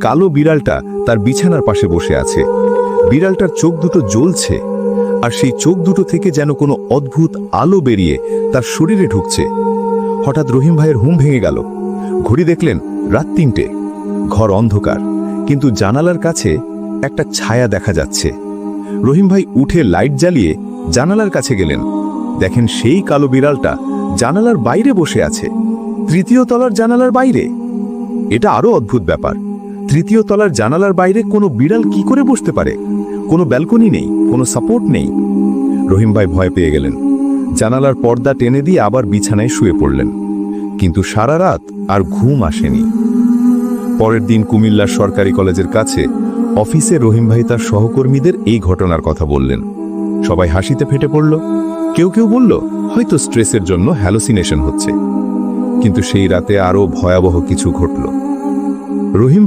কালো বিড়ালটা তার বিছানার পাশে বসে আছে। বিড়ালটার চোখ দুটো জ্বলছে, আর সেই চোখ দুটো থেকে যেন কোনো অদ্ভুত আলো বেরিয়ে তার শরীরে ঢুকছে। হঠাৎ রহিম ভাইয়ের হুম ভেঙে গেল। ঘড়ি দেখলেন রাত তিনটে। ঘর অন্ধকার, কিন্তু জানালার কাছে একটা ছায়া দেখা যাচ্ছে। রহিম ভাই উঠে লাইট জ্বালিয়ে জানালার কাছে গেলেন। দেখেন সেই কালো বিড়ালটা জানালার বাইরে বসে আছে। তৃতীয় তলার জানালার বাইরে। এটা আরও অদ্ভুত ব্যাপার। তৃতীয় তলার জানালার বাইরে কোনো বিড়াল কি করে বসতে পারে? কোনো ব্যালকনি নেই, কোনো সাপোর্ট নেই। রহিম ভাই ভয় পেয়ে গেলেন। জানালার পর্দা টেনে দিয়ে আবার বিছানায় শুয়ে পড়লেন। কিন্তু সারা রাত আর ঘুম আসেনি। পরের দিন কুমিল্লার সরকারি কলেজের কাছে অফিসে রহিম ভাই তার সহকর্মীদের এই ঘটনার কথা বললেন। সবাই হাসিতে ফেটে পড়ল। কেউ কেউ বলল, হয়তো স্ট্রেসের জন্য হ্যালোসিনেশন হচ্ছে। কিন্তু সেই রাতে আরও ভয়াবহ কিছু ঘটল। রহিম